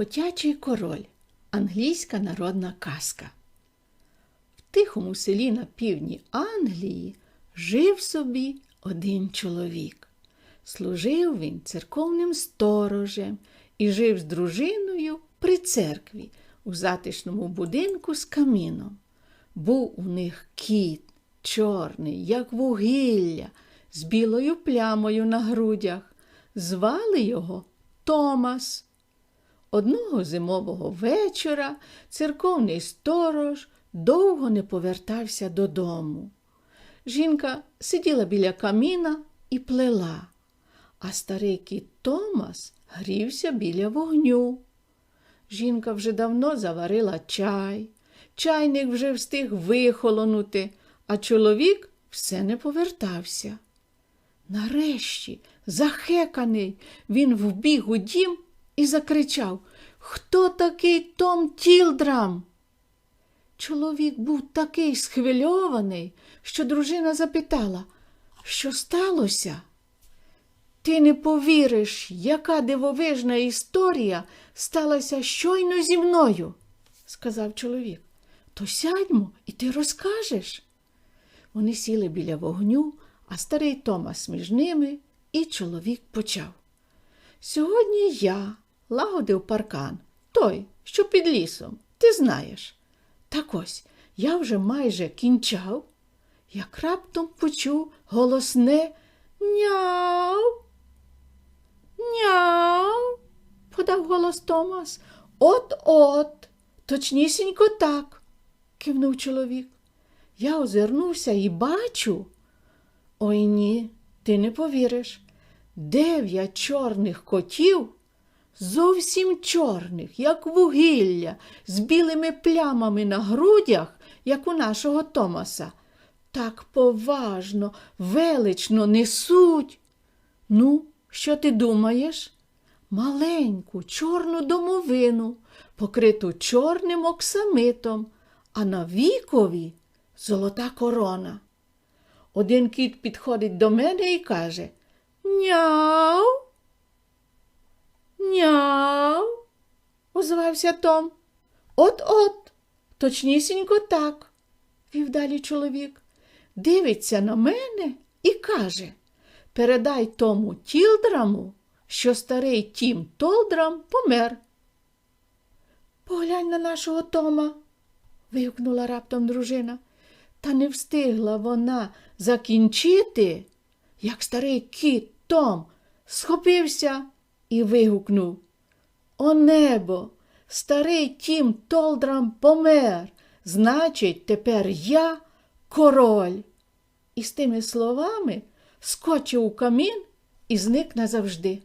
Котячий король англійська народна казка. В тихому селі на півдні Англії жив собі один чоловік. Служив він церковним сторожем і жив з дружиною при церкві у затишному будинку з каміном. Був у них кіт, чорний, як вугілля, з білою плямою на грудях. Звали його Томас. Одного зимового вечора церковний сторож довго не повертався додому. Жінка сиділа біля каміна і плела, а старий кіт Томас грівся біля вогню. Жінка вже давно заварила чай, чайник вже встиг вихолонути, а чоловік все не повертався. Нарешті, захеканий, він вбіг у дім і закричав Хто такий Том Тілдрам? Чоловік був такий схвильований, що дружина запитала, що сталося? Ти не повіриш, яка дивовижна історія сталася щойно зі мною, сказав чоловік. То сядьмо і ти розкажеш. Вони сіли біля вогню, а старий Томас між ними, і чоловік почав. Сьогодні я лагодив паркан, той, що під лісом, ти знаєш. Так ось я вже майже кінчав, як раптом почув голосне няу. Няу, подав голос Томас. От-от, точнісінько так, кивнув чоловік. Я озирнувся і бачу. Ой ні, ти не повіриш. Дев'ять чорних котів, зовсім чорних, як вугілля, з білими плямами на грудях, як у нашого Томаса. Так поважно, велично несуть. Ну, що ти думаєш? Маленьку чорну домовину, покриту чорним оксамитом, а на вікові золота корона. Один кіт підходить до мене і каже Няу. Няу, озвався Том. От-от, точнісінько так, вів далі чоловік. Дивиться на мене і каже Передай тому тілдраму, що старий Тім Толдрам помер. Поглянь на нашого Тома. вигукнула раптом дружина. Та не встигла вона закінчити, як старий кіт Том схопився і вигукнув. О небо! Старий Тім Толдрам помер. Значить, тепер я король. І з тими словами скочив у камін і зник назавжди.